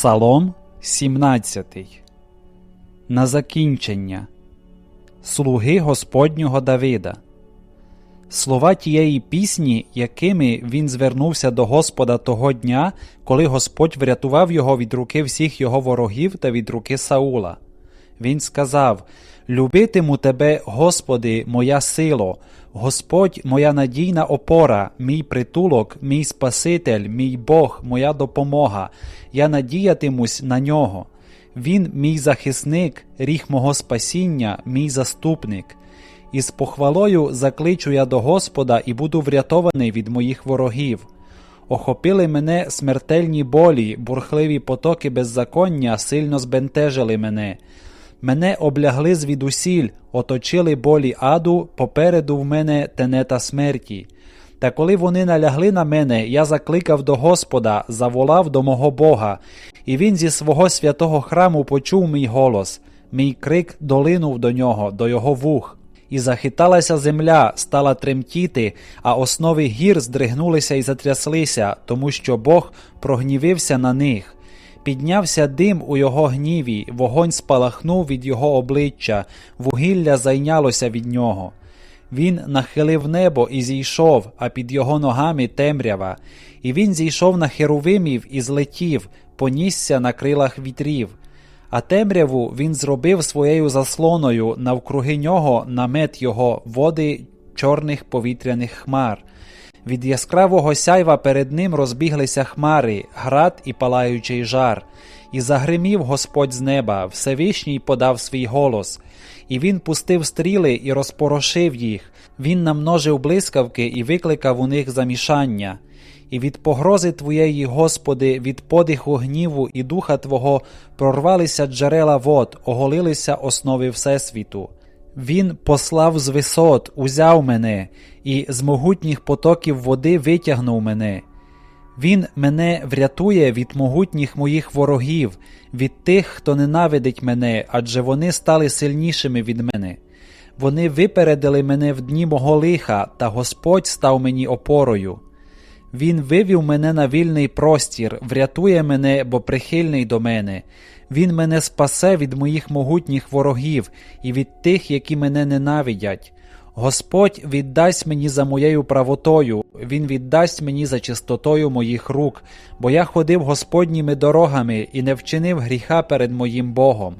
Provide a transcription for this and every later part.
Псалом 17 На закінчення Слуги Господнього Давида. Слова тієї пісні, якими він звернувся до Господа того дня, коли Господь врятував його від руки всіх його ворогів та від руки Саула. Він сказав: Любитиму тебе, Господи, моя сило, Господь, моя надійна опора, мій притулок, мій Спаситель, мій Бог, моя допомога. Я надіятимусь на нього. Він мій захисник, ріг мого спасіння, мій заступник. Із похвалою закличу я до Господа і буду врятований від моїх ворогів. Охопили мене смертельні болі, бурхливі потоки беззаконня сильно збентежили мене. Мене облягли звідусіль, оточили болі аду, попереду в мене тенета смерті. Та коли вони налягли на мене, я закликав до Господа, заволав до мого Бога, і він зі свого святого храму почув мій голос, мій крик долинув до нього, до його вух. І захиталася земля, стала тремтіти, а основи гір здригнулися і затряслися, тому що Бог прогнівився на них. Піднявся дим у його гніві, вогонь спалахнув від його обличчя, вугілля зайнялося від нього. Він нахилив небо і зійшов, а під його ногами темрява, і він зійшов на херувимів і злетів, понісся на крилах вітрів. А темряву він зробив своєю заслоною навкруги нього намет його води чорних повітряних хмар. Від яскравого сяйва перед ним розбіглися хмари, град і палаючий жар, і загримів Господь з неба, Всевишній подав свій голос, і він пустив стріли і розпорошив їх, він намножив блискавки і викликав у них замішання. І від погрози Твоєї, Господи, від подиху гніву і духа Твого прорвалися джерела вод, оголилися основи Всесвіту. Він послав з висот, узяв мене, і з могутніх потоків води витягнув мене. Він мене врятує від могутніх моїх ворогів, від тих, хто ненавидить мене, адже вони стали сильнішими від мене. Вони випередили мене в дні мого лиха, та Господь став мені опорою. Він вивів мене на вільний простір, врятує мене, бо прихильний до мене. Він мене спасе від моїх могутніх ворогів і від тих, які мене ненавидять. Господь віддасть мені за моєю правотою, Він віддасть мені за чистотою моїх рук, бо я ходив Господніми дорогами і не вчинив гріха перед моїм Богом.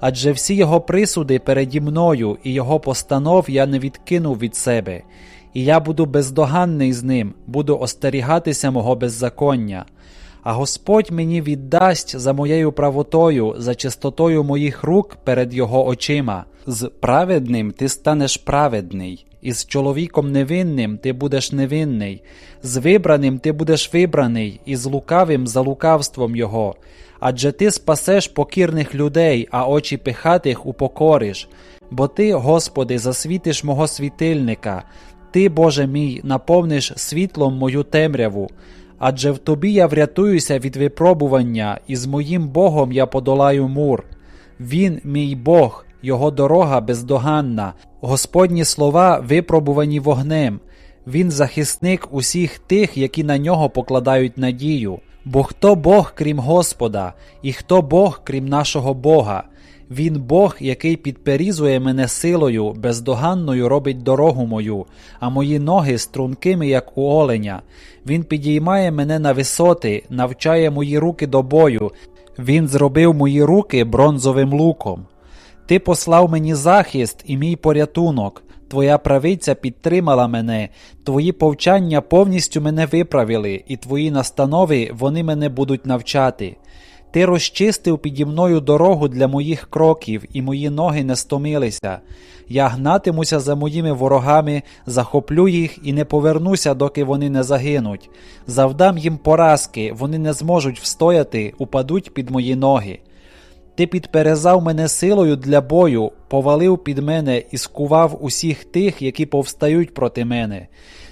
Адже всі його присуди переді мною і його постанов я не відкинув від себе, і я буду бездоганний з ним, буду остерігатися мого беззаконня. А Господь мені віддасть за моєю правотою, за чистотою моїх рук перед Його очима. З праведним ти станеш праведний, і з чоловіком невинним ти будеш невинний, з вибраним ти будеш вибраний, і з лукавим за лукавством Його. Адже ти спасеш покірних людей, а очі пихатих упокориш. Бо ти, Господи, засвітиш мого світильника, ти, Боже мій, наповниш світлом мою темряву. Адже в тобі я врятуюся від випробування, і з моїм Богом я подолаю мур. Він, мій Бог, його дорога бездоганна, Господні слова випробувані вогнем. Він захисник усіх тих, які на нього покладають надію. Бо хто Бог крім Господа, і хто Бог крім нашого Бога? Він Бог, який підперізує мене силою, бездоганною робить дорогу мою, а мої ноги стрункими, як у оленя. Він підіймає мене на висоти, навчає мої руки до бою. Він зробив мої руки бронзовим луком. Ти послав мені захист і мій порятунок. Твоя правиця підтримала мене, твої повчання повністю мене виправили, і твої настанови вони мене будуть навчати. Ти розчистив піді мною дорогу для моїх кроків, і мої ноги не стомилися. Я гнатимуся за моїми ворогами, захоплю їх і не повернуся, доки вони не загинуть. Завдам їм поразки, вони не зможуть встояти, упадуть під мої ноги. Ти підперезав мене силою для бою, повалив під мене і скував усіх тих, які повстають проти мене.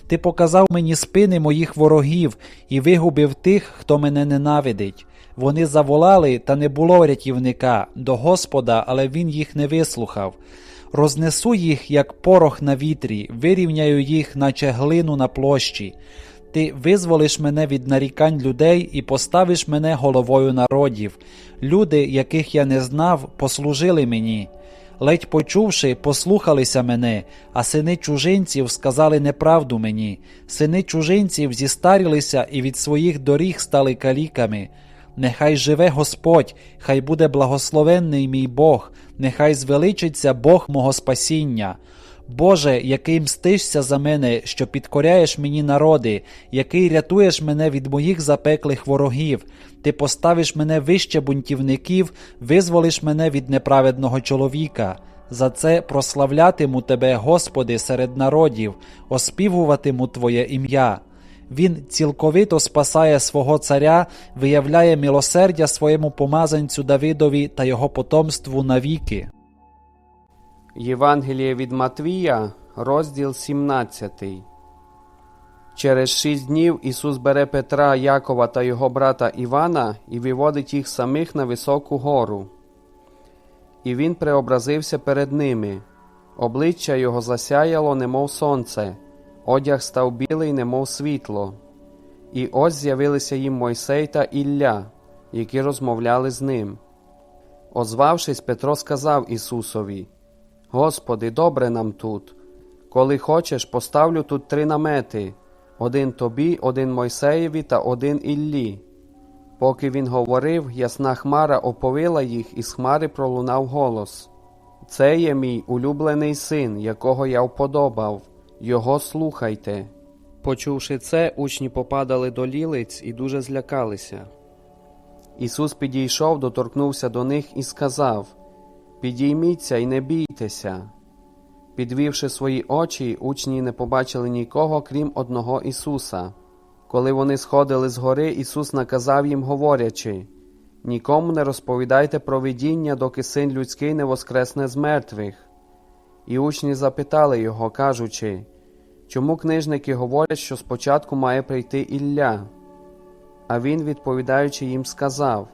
Ти показав мені спини моїх ворогів і вигубив тих, хто мене ненавидить. Вони заволали, та не було рятівника до Господа, але він їх не вислухав. Рознесу їх, як порох на вітрі, вирівняю їх, наче глину на площі. ти визволиш мене від нарікань людей і поставиш мене головою народів. Люди, яких я не знав, послужили мені. Ледь почувши, послухалися мене, а сини чужинців сказали неправду мені. Сини чужинців зістарілися і від своїх доріг стали каліками. Нехай живе Господь, хай буде благословенний мій Бог, нехай звеличиться Бог мого спасіння. Боже, який мстишся за мене, що підкоряєш мені народи, який рятуєш мене від моїх запеклих ворогів, ти поставиш мене вище бунтівників, визволиш мене від неправедного чоловіка. За це прославлятиму Тебе, Господи, серед народів, оспівуватиму Твоє ім'я. Він цілковито спасає свого царя, виявляє милосердя своєму помазанцю Давидові та його потомству навіки. Євангеліє від Матвія, розділ 17. Через шість днів Ісус бере Петра, Якова та його брата Івана і виводить їх самих на високу гору. І він преобразився перед ними. Обличчя його засяяло, немов сонце, одяг став білий, немов світло. І ось з'явилися їм Мойсей та Ілля, які розмовляли з ним. Озвавшись, Петро сказав Ісусові: Господи, добре нам тут. Коли хочеш, поставлю тут три намети один тобі, один Мойсеєві та один Іллі. Поки він говорив, ясна хмара оповила їх, і з хмари пролунав голос: Це є мій улюблений син, якого я вподобав, його слухайте. Почувши це, учні попадали до лілиць і дуже злякалися. Ісус підійшов, доторкнувся до них і сказав: Підійміться і не бійтеся. Підвівши свої очі, учні не побачили нікого, крім одного Ісуса. Коли вони сходили з гори, Ісус наказав їм, говорячи: Нікому не розповідайте про видіння, доки син людський не воскресне з мертвих. І учні запитали його, кажучи, чому книжники говорять, що спочатку має прийти Ілля? А він, відповідаючи їм, сказав: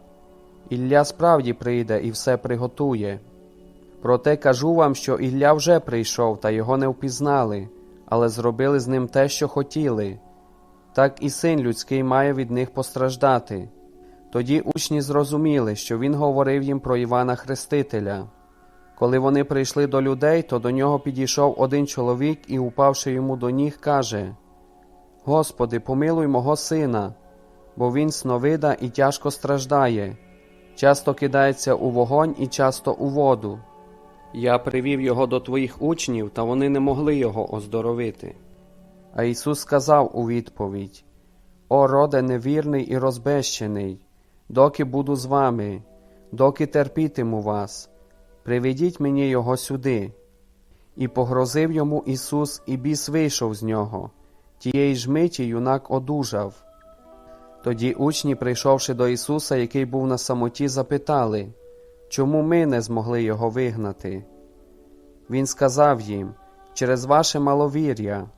Ілля справді прийде і все приготує. Проте кажу вам, що Ілля вже прийшов, та його не впізнали, але зробили з ним те, що хотіли. Так і син людський має від них постраждати. Тоді учні зрозуміли, що він говорив їм про Івана Хрестителя. Коли вони прийшли до людей, то до нього підійшов один чоловік і, упавши йому до ніг, каже: Господи, помилуй мого сина, бо він сновида і тяжко страждає, часто кидається у вогонь і часто у воду. Я привів його до твоїх учнів, та вони не могли його оздоровити. А Ісус сказав у відповідь: О, роде невірний і розбещений, доки буду з вами, доки терпітиму вас, приведіть мені його сюди. І погрозив йому Ісус, і біс вийшов з нього. Тієї ж миті юнак одужав. Тоді учні, прийшовши до Ісуса, який був на самоті, запитали, чому ми не змогли його вигнати? Він сказав їм через ваше маловір'я.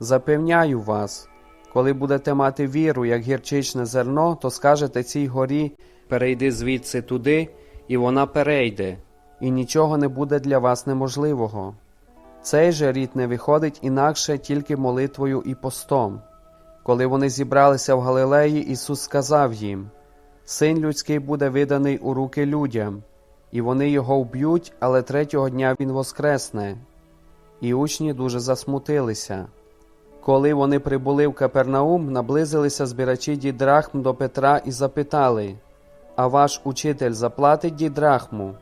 Запевняю вас, коли будете мати віру, як гірчичне зерно, то скажете цій горі перейди звідси туди, і вона перейде, і нічого не буде для вас неможливого. Цей же рід не виходить інакше тільки молитвою і постом. Коли вони зібралися в Галилеї, Ісус сказав їм: Син людський буде виданий у руки людям, і вони його вб'ють, але третього дня Він воскресне. І учні дуже засмутилися. Коли вони прибули в Капернаум, наблизилися збирачі дідрахм до Петра і запитали: А ваш учитель заплатить дідрахму?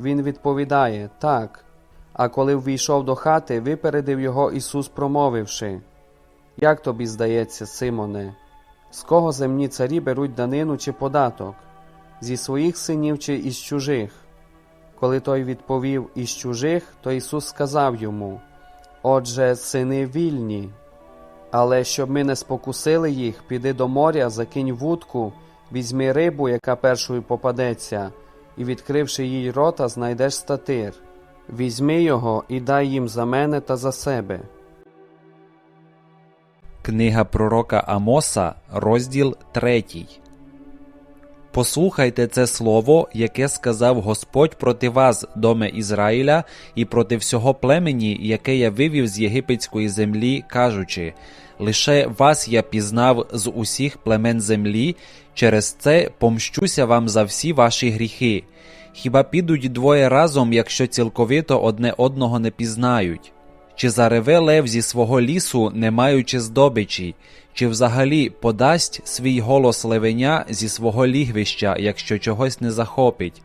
Він відповідає Так. А коли ввійшов до хати, випередив його Ісус, промовивши: Як тобі здається, Симоне, з кого земні царі беруть данину чи податок? Зі своїх синів чи із чужих? Коли той відповів із чужих, то Ісус сказав йому: Отже, сини вільні. Але щоб ми не спокусили їх, піди до моря, закинь вудку, візьми рибу, яка першою попадеться, і, відкривши їй рота, знайдеш статир. Візьми його і дай їм за мене та за себе. Книга пророка Амоса, розділ 3. Послухайте це слово, яке сказав Господь проти вас, доме Ізраїля, і проти всього племені, яке я вивів з єгипетської землі, кажучи: лише вас я пізнав з усіх племен землі, через це помщуся вам за всі ваші гріхи. Хіба підуть двоє разом, якщо цілковито одне одного не пізнають? Чи зареве лев зі свого лісу, не маючи здобичі, чи взагалі подасть свій голос левеня зі свого лігвища, якщо чогось не захопить?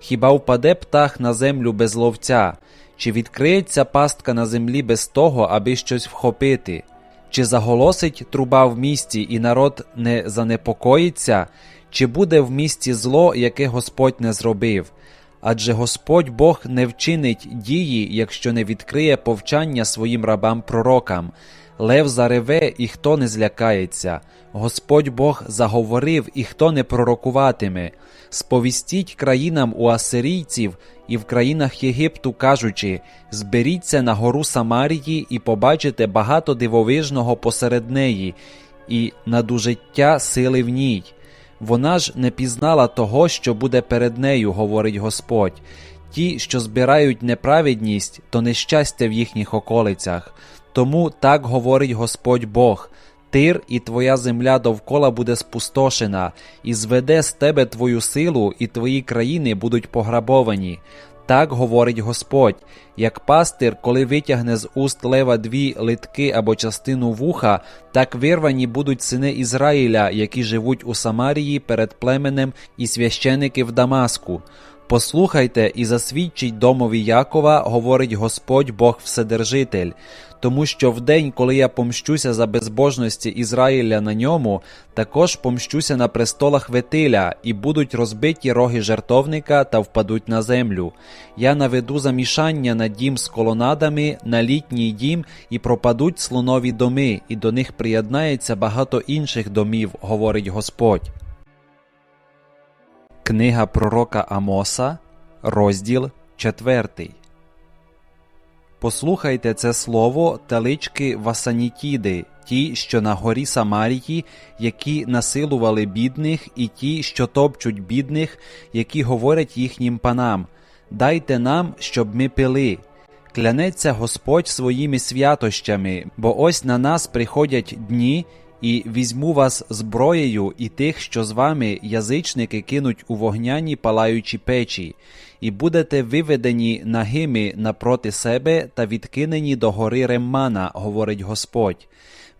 Хіба впаде птах на землю без ловця, чи відкриється пастка на землі без того, аби щось вхопити? Чи заголосить труба в місті, і народ не занепокоїться, чи буде в місті зло, яке Господь не зробив? Адже Господь Бог не вчинить дії, якщо не відкриє повчання своїм рабам пророкам. Лев зареве, і хто не злякається. Господь Бог заговорив, і хто не пророкуватиме. Сповістіть країнам у асирійців і в країнах Єгипту, кажучи: зберіться на гору Самарії і побачите багато дивовижного посеред неї, і надужиття сили в ній. Вона ж не пізнала того, що буде перед нею, говорить Господь. Ті, що збирають неправедність, то нещастя в їхніх околицях. Тому так говорить Господь Бог. Тир і твоя земля довкола буде спустошена, і зведе з тебе твою силу, і твої країни будуть пограбовані. Так говорить Господь, як пастир, коли витягне з уст лева дві литки або частину вуха, так вирвані будуть сини Ізраїля, які живуть у Самарії перед племенем і священики в Дамаску. Послухайте і засвідчіть домові Якова, говорить Господь Бог Вседержитель, тому що в день, коли я помщуся за безбожності Ізраїля на ньому, також помщуся на престолах Ветиля, і будуть розбиті роги жертовника та впадуть на землю. Я наведу замішання на дім з колонадами, на літній дім, і пропадуть слонові доми, і до них приєднається багато інших домів, говорить Господь. Книга пророка Амоса, розділ 4. Послухайте це слово телички Васанітіди, ті, що на горі Самарії, які насилували бідних, і ті, що топчуть бідних, які говорять їхнім панам: Дайте нам, щоб ми пили. Клянеться Господь своїми святощами, бо ось на нас приходять дні, і візьму вас зброєю і тих, що з вами язичники кинуть у вогняні палаючі печі, і будете виведені нагими напроти себе та відкинені до гори Реммана, говорить Господь.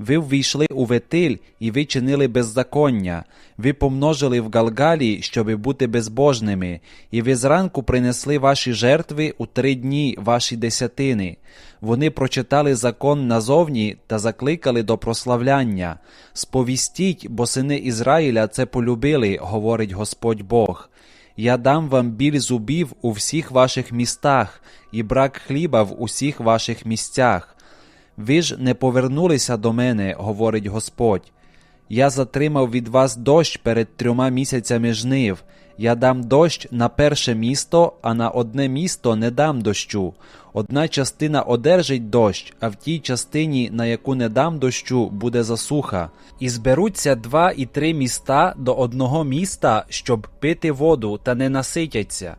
Ви ввійшли у ветиль, і ви чинили беззаконня, ви помножили в Галгалі, щоби бути безбожними, і ви зранку принесли ваші жертви у три дні ваші десятини. Вони прочитали закон назовні та закликали до прославляння. Сповістіть, бо сини Ізраїля це полюбили, говорить Господь Бог. Я дам вам біль зубів у всіх ваших містах, і брак хліба в усіх ваших місцях. Ви ж не повернулися до мене, говорить Господь. Я затримав від вас дощ перед трьома місяцями жнив. Я дам дощ на перше місто, а на одне місто не дам дощу. Одна частина одержить дощ, а в тій частині, на яку не дам дощу, буде засуха. І зберуться два і три міста до одного міста, щоб пити воду, та не наситяться.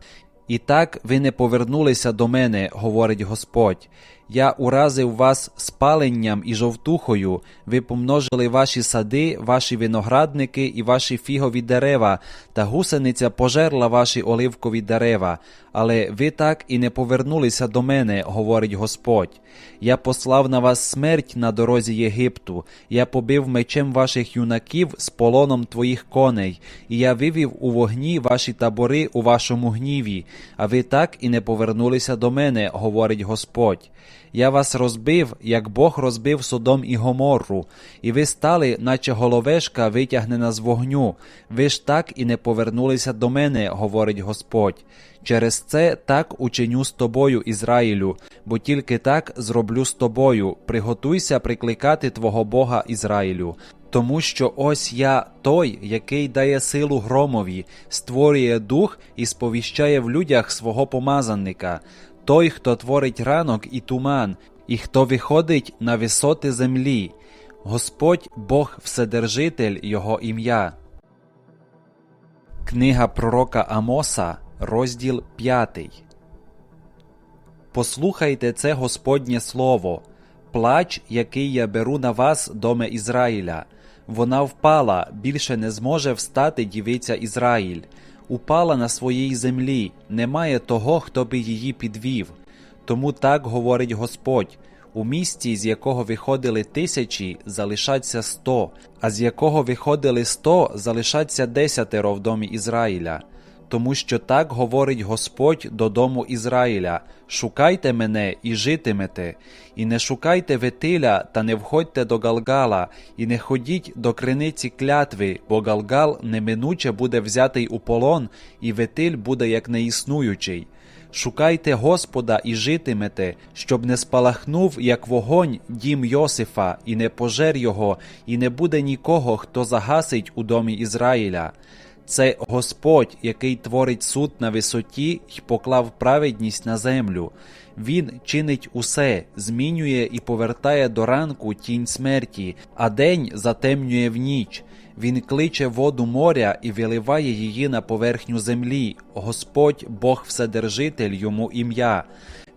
І так ви не повернулися до мене, говорить Господь. Я уразив вас спаленням і жовтухою, ви помножили ваші сади, ваші виноградники і ваші фігові дерева, та гусениця пожерла ваші оливкові дерева, але ви так і не повернулися до мене, говорить Господь. Я послав на вас смерть на дорозі Єгипту, я побив мечем ваших юнаків з полоном твоїх коней, і я вивів у вогні ваші табори у вашому гніві, а ви так і не повернулися до мене, говорить Господь. Я вас розбив, як Бог розбив Содом і Гоморру, і ви стали, наче головешка, витягнена з вогню. Ви ж так і не повернулися до мене, говорить Господь. Через це так учиню з тобою, Ізраїлю, бо тільки так зроблю з тобою. Приготуйся прикликати твого Бога Ізраїлю. Тому що ось я той, який дає силу громові, створює дух і сповіщає в людях свого помазанника той, хто творить ранок і туман, і хто виходить на висоти землі, Господь Бог Вседержитель Його ім'я. Книга пророка Амоса, розділ 5. Послухайте це Господнє слово, плач, який я беру на вас, доме Ізраїля. Вона впала, більше не зможе встати дівиця Ізраїль. Упала на своїй землі, немає того, хто би її підвів. Тому так говорить Господь. У місті, з якого виходили тисячі, залишаться сто, а з якого виходили сто, залишаться десятеро в домі Ізраїля. Тому що так говорить Господь до дому Ізраїля: шукайте мене і житимете, і не шукайте ветиля, та не входьте до Галгала, і не ходіть до криниці клятви, бо Галгал неминуче буде взятий у полон, і ветиль буде як неіснуючий. Шукайте Господа і житимете, щоб не спалахнув, як вогонь, дім Йосифа, і не пожер його, і не буде нікого, хто загасить у домі Ізраїля. Це Господь, який творить суд на висоті й поклав праведність на землю. Він чинить усе, змінює і повертає до ранку тінь смерті, а день затемнює в ніч. Він кличе воду моря і виливає її на поверхню землі. Господь, Бог Вседержитель, йому ім'я.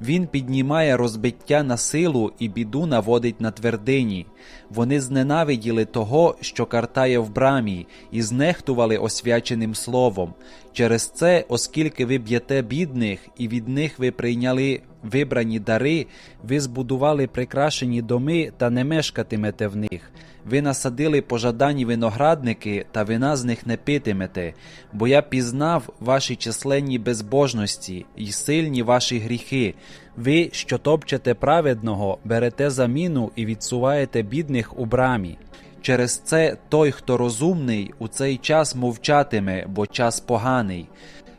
Він піднімає розбиття на силу і біду наводить на твердині. Вони зненавиділи того, що картає в брамі, і знехтували освяченим словом. Через це, оскільки ви б'єте бідних, і від них ви прийняли вибрані дари, ви збудували прикрашені доми та не мешкатимете в них. Ви насадили пожадані виноградники, та вина з них не питимете, бо я пізнав ваші численні безбожності й сильні ваші гріхи. Ви, що топчете праведного, берете заміну і відсуваєте бідних у брамі. Через це той, хто розумний, у цей час мовчатиме, бо час поганий.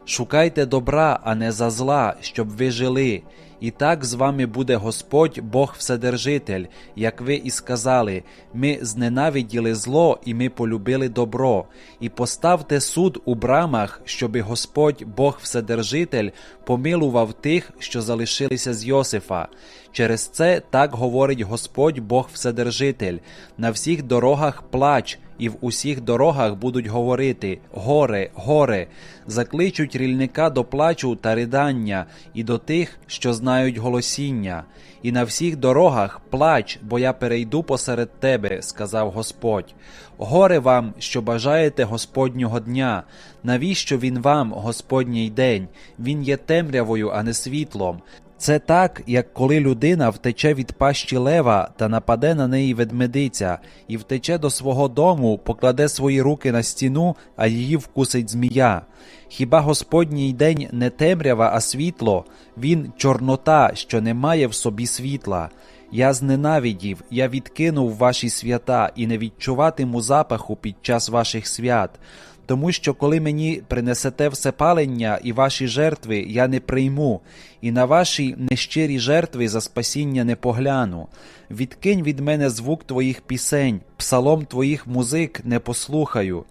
Шукайте добра, а не за зла, щоб ви жили. І так з вами буде Господь Бог Вседержитель, як ви і сказали, ми зненавиділи зло, і ми полюбили добро. І поставте суд у брамах, щоби Господь Бог Вседержитель помилував тих, що залишилися з Йосифа. Через це так говорить Господь Бог Вседержитель. На всіх дорогах плач, і в усіх дорогах будуть говорити горе, горе, закличуть рільника до плачу та ридання, і до тих, що знають голосіння. І на всіх дорогах плач, бо я перейду посеред тебе, сказав Господь. Горе вам, що бажаєте Господнього дня. Навіщо він вам, Господній день? Він є темрявою, а не світлом. Це так, як коли людина втече від пащі лева та нападе на неї ведмедиця, і втече до свого дому, покладе свої руки на стіну, а її вкусить змія. Хіба Господній день не темрява, а світло? Він чорнота, що не має в собі світла. Я зненавидів, я відкинув ваші свята і не відчуватиму запаху під час ваших свят. Тому що коли мені принесете всепалення і ваші жертви, я не прийму, і на ваші нещирі жертви за спасіння не погляну. Відкинь від мене звук твоїх пісень, псалом твоїх музик не послухаю.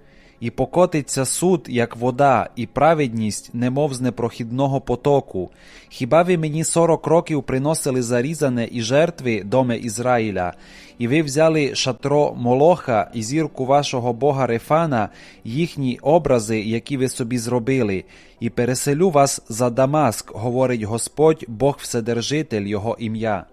І покотиться суд, як вода, і праведність, немов з непрохідного потоку. Хіба ви мені сорок років приносили зарізане і жертви, доме Ізраїля, і ви взяли шатро Молоха і зірку вашого бога Рефана, їхні образи, які ви собі зробили, і переселю вас за Дамаск, говорить Господь, Бог Вседержитель, Його ім'я.